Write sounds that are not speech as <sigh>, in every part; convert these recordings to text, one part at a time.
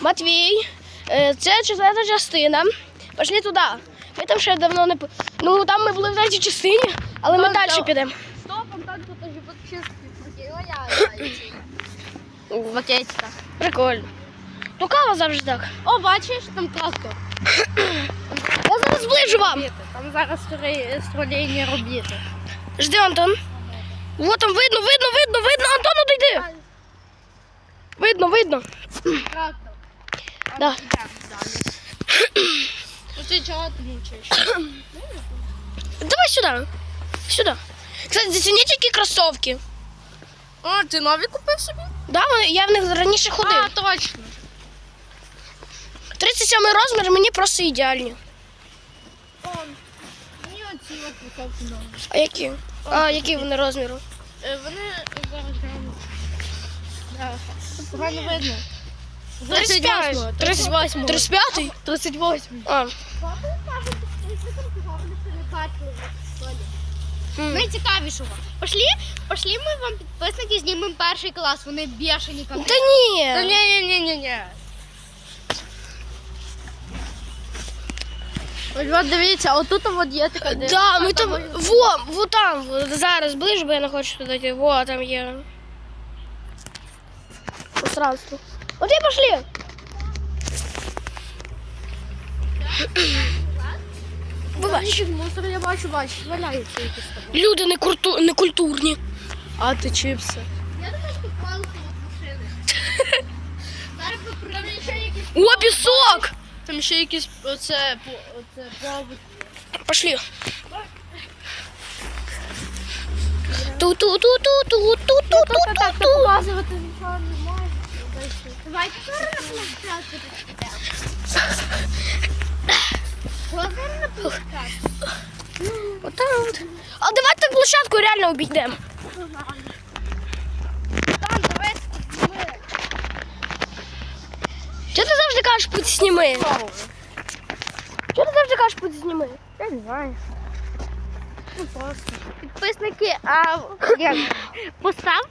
Матвій, е, це четверта частина. Пішли туди. Ми там ще давно не. Ну там ми були в третій частині, але ми далі підемо. Стопом там тут уже вот чистки В пакетиках. Прикольно. Ну кава завжди так. О, бачиш, там трактор. Я зараз зближу вам. Там зараз строєння робіти. Жди, Антон. Вот там видно, видно, видно, видно. Антон, ну йди. Видно, видно. Трактор. Да. Ну чого ти? Давай сюди. Сюди. Кстати, зацініть які кросовки. О, ти нові купив собі? Да, вони- я в них раніше ходив. А, точно. 37 розмір мені просто ідеальні. Мені оці от кросовки нові. А які? А, які вони розміру? Е, Вони зараз гляну. Да. Погано видно. 35. 38. 35? 38. А. М. Найцікавішого. Пошлі, пошлі ми вам підписники знімемо перший клас. Вони бешені Та коти. ні. Та ні, ні, ні, ні, ні. Ось от дивіться, отут от є така де. Да, ми там, во, во там, зараз ближче, бо я не хочу туди. Во, там є. Пространство. От і пошли. Вибач. Мусор я бачу, бачу, валяється якийсь там. Люди не, курту, не культурні. А ти чипси. Я думаю, що палку від машини. <laughs> Зараз би ще якісь. О, пісок! Там ще якісь оце, оце провод. Пошли. Ту-ту-ту-ту-ту-ту-ту-ту-ту. Показувати нічого не. Давайте зараз на площадку підемо. А давайте площадку реально обійдемо. Там, давай ми. Чого ти завжди кажеш путь зніми? Чого ти завжди кажеш путь зніми? Я не знаю. Ну. Підписники, а як? Постав,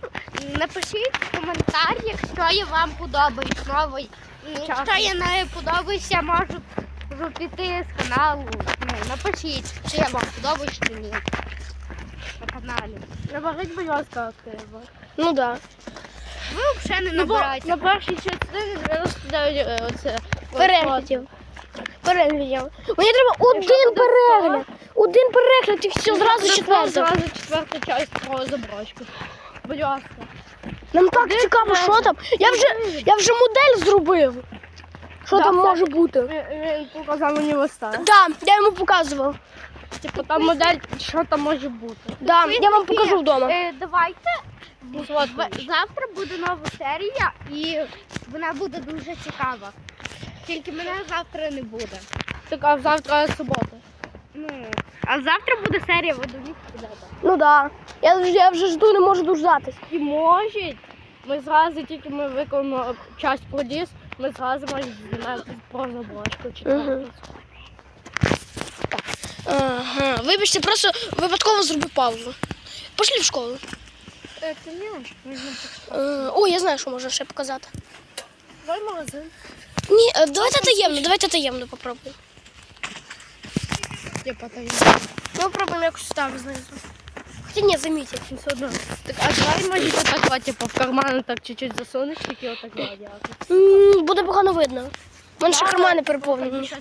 напишіть коментар, якщо я вам подобаюсь новий. Якщо я не подобаюся, можу, можу піти з каналу. Ну, напишіть, чи я вам подобаюсь чи ні. На каналі. Наберіть, будь ласка, активно. Ну да. Ви взагалі не набираєте. На першій частині 99 оце. Переглядів. Переглядів. Мені треба один перегляд. Один перегляд і все, зразу четверта. Зразу четверта часть про заброску. Будь ласка. Нам так цікаво, що там. Я вже, я вже модель зробив. Що Да, там все. може бути? Він, він показав мені листа. Да, я йому показував. Типу там модель, що там може бути. Да, я вам покажу вдома. Е, давайте. в- Завтра буде нова серія і вона буде дуже цікава. Тільки мене завтра не буде. Так, а завтра субота. Ну, а завтра буде серія, ви до них підете. Ну да. Я, вже- я вже жду, не можу дождатись. І може, ми зразу тільки ми виконуємо часть про ми зразу знімати про заброшку чи. Ага. Вибачте, просто випадково зробив паузу. Пошли в школу. Це не. Е, О, я знаю, що можна ще показати. Давай магазин. Ні, е, давайте таємно, давайте таємно попробуємо. Я потаю. Ну, попробуємо якось так знизу. Хоча ні, замітять. Все одно. Так, а давай може так, от, типу, в карман так чуть-чуть засунеш, тільки отак гладіати. М, Буде погано видно. У мене ще кармани переповнені.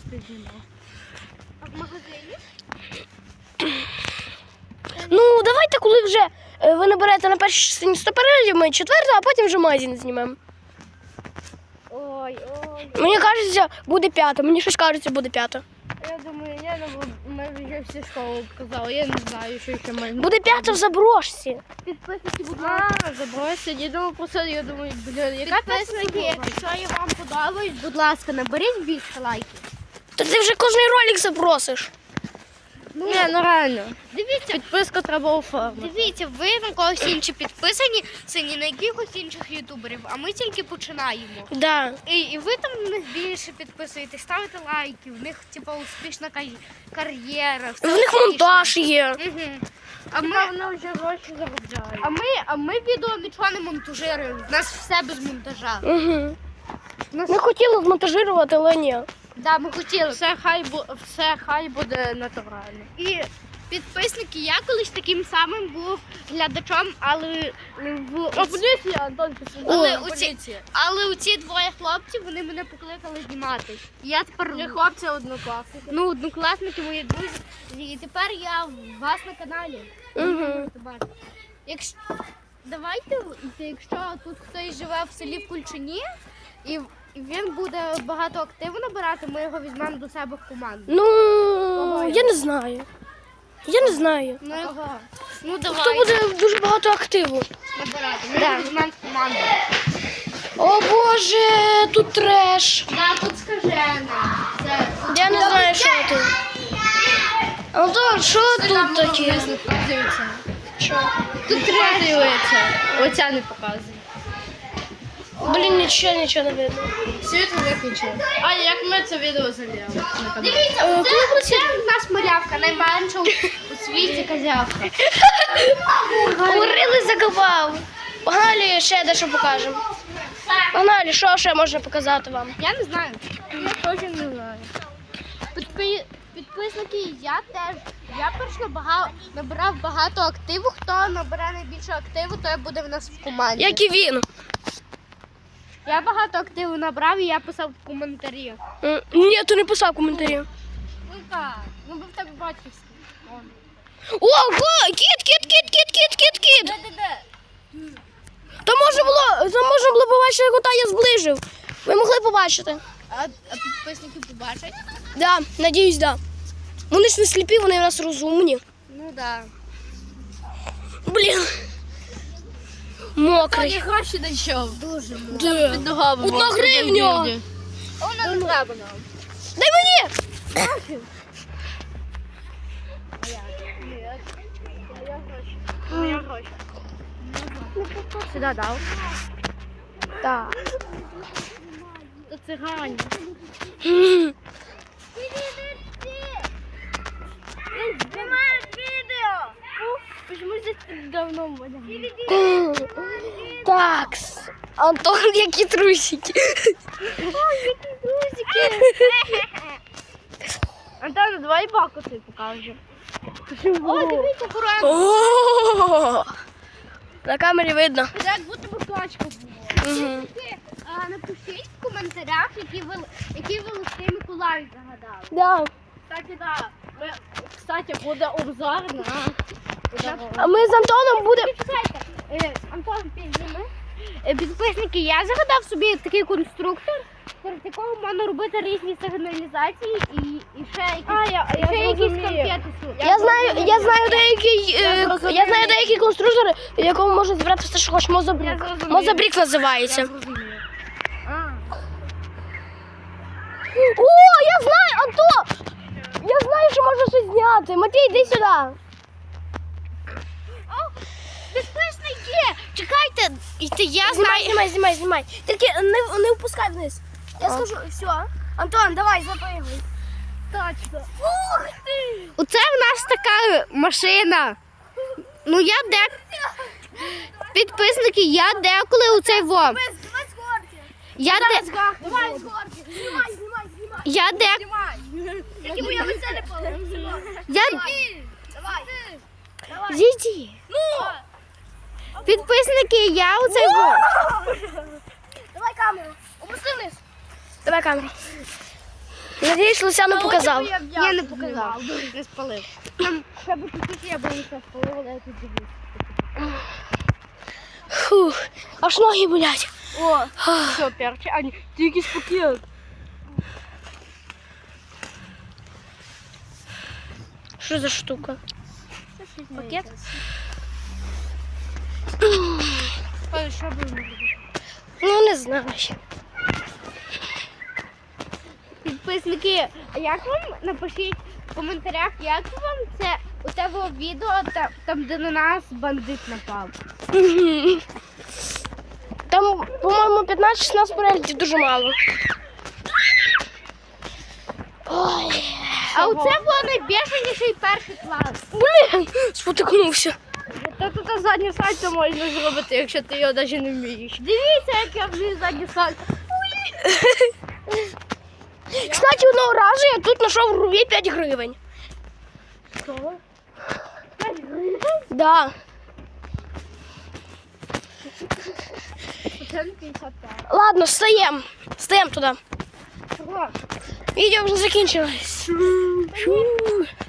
А в магазині? Ну, давайте, коли вже е, ви наберете на першій частині 100 переглядів, ми четверту, а потім вже магазин знімемо. Ой, ой. Мені кажеться, буде п'ята. Мені щось кажеться, буде п'ята. Я думаю, я не буду. Ми вже всі школу показали, я не знаю, що ще має. Буде п'ята в заброшці. Підписники, будь ласка. забросьте. Я думаю, просто я думаю, блін, яка Підписники, якщо я вам подобаюсь, будь ласка, наберіть більше лайків. Та ти вже кожний ролик запросиш. Ні, ну реально. Дивіться, підписку треба оформити. Дивіться, ви на когось інші підписані, це не на якихось інших ютуберів, а ми тільки починаємо. Да. І, і ви там на них більше підписуєтесь, ставите лайки, в них типа успішна кар- кар'єра. В них монтаж є. Угу. А ми, вони вже гроші заробляють. А ми, а ми відео нічого не монтажуємо. У нас все без монтажа. Угу. Нас... Ми хотіли змонтажувати, але ні. Да, ми хотіли. Все хай, бу- все хай буде натурально. І підписники, я колись таким самим був глядачом, але в О, поліція, Антон, Але у ці- поліція. але у ці двоє хлопців вони мене покликали знімати. І Я тепер Є хлопці однокласники. ну, однокласники мої друзі. І тепер я у вас на каналі. Угу. Якщо давайте, якщо тут хтось живе в селі в Кульчині, і він буде багато активу набирати, ми його візьмемо до себе в команду. Ну, я не знаю. Я не знаю. Ну, ну Хто буде дуже багато активу? набирати. Ми його візьмемо в команду. О Боже, тут треш. Да, тут скажена. Це Я не знаю, що тут. Антон, що тут таке? Дивіться. Що? Тут дивиться. Оця не показує. Блін, нічого, нічого не видно. Світло виключили. А як ми це відео канал? Дивіться, Е, це, це в нас малявка, найменша у, світі козявка. <laughs> Говорили, закопав. Погнали ще дещо покажемо. Погнали, що ще можна показати вам? Я не знаю. Я теж не знаю. Підпи... Підписники, я теж. Я перш багато набирав багато активу. Хто набере найбільше активу, той буде в нас в команді. Як і він. Я багато активу набрав і я писав в коментарі. М, Ні, ти не писав коментарі. Ну так, ну бо в тебе батьківський. Ого, кіт, кіт, кіт, кіт, кіт, кіт, кіт. Де-де-де? Там можна було, там можна було побачити, як я зближив. Ви могли побачити. А, а підписники побачать? Да, надіюсь, да. Вони ж не сліпі, вони в нас розумні. Ну так. Блін. Мокрий. гроші знайшов. Дуже. Де? Під ногами. Одна мокрі гривня. люди. Вона не треба нам. Дай мені! Сюди дав. Так. Це цигані. М. <laughs> Знімають відео! Почему здесь так давно буде? Такс. Антон, <laughs> які трусики. <laughs> Антон, давай баку ти покажи. О, дивіться, курант. На камері видно. Як будто би точка була. Напишіть в коментарях, які ви, які ви листи Миколаю загадали. Да. Кстати, да. Ми, кстати, буде обзор на... А ми з Антоном будемо. Е, Антон, підніми. Е, Підписники, я загадав собі такий конструктор, серед якого можна робити різні сигналізації і, і ще якісь, А, я, і ще я якісь зрозумів. конфети. сюди. Я знаю, я знаю деякі, е, Я зрозумів. я знаю деякі конструктори, в якому можна збирати все, що хочеш. Я Мозобрік. зрозумів. Мозобрік називається. Я зрозумів. А. О, я знаю, Антон! Я знаю, що можна щось зняти. Матвій, йди сюди. Підписники, чекайте, і ти я знаю. знімай, знімай, знімай. Тільки не, не впускай вниз. Я скажу, все. Антон, давай, запригуй. Точно. Ух ти! Оце в нас така машина. Ну я де. Підписники, я деколи у цей во. Без, без горки. Я де. Давай з горки. Знімай, знімай, знімай. Я де. Знімай. Тільки моє лице не палить. Я... Давай. Давай. Зійді. Ну! Підписники, я у цей. Давай камеру. Опусти вниз. Давай камеру. Надіюсь, Лусяну показав. Я не показав. Не спалив. <clears throat> Ще би чуть я би не спалив, але я тут дивлюсь. Фух, аж ноги болять. О, все, перче. А, ні, тільки спокійно. Що за штука? Пакет? Що будемо робити? Ну, не знаю. Підписники, а як вам напишіть в коментарях, як вам це у тебе відео, та- там, де на нас бандит напав? <laughs> Там, по-моєму, 15-16 переглядів дуже мало. Ой, А оце був найбільший перший клас. блін, спотикнувся. Та тут задню сальто можна зробити, якщо ти його навіть не вмієш. Дивіться, як я вліз задній саль. <laughs> Кстати, одного разу я тут знайшов рубі 5 гривень. Що? Да. Це 55. Ладно, стаємо. Стаємо туди. Відео вже закінчилось. Шу. Підписники.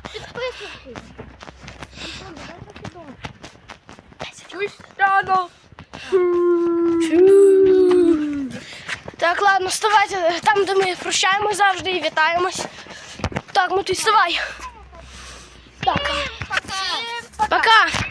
Так, ладно, вставайте там, де ми прощаємось завжди і вітаємось. Так, Матвій, вставай. Так, Пока. пока.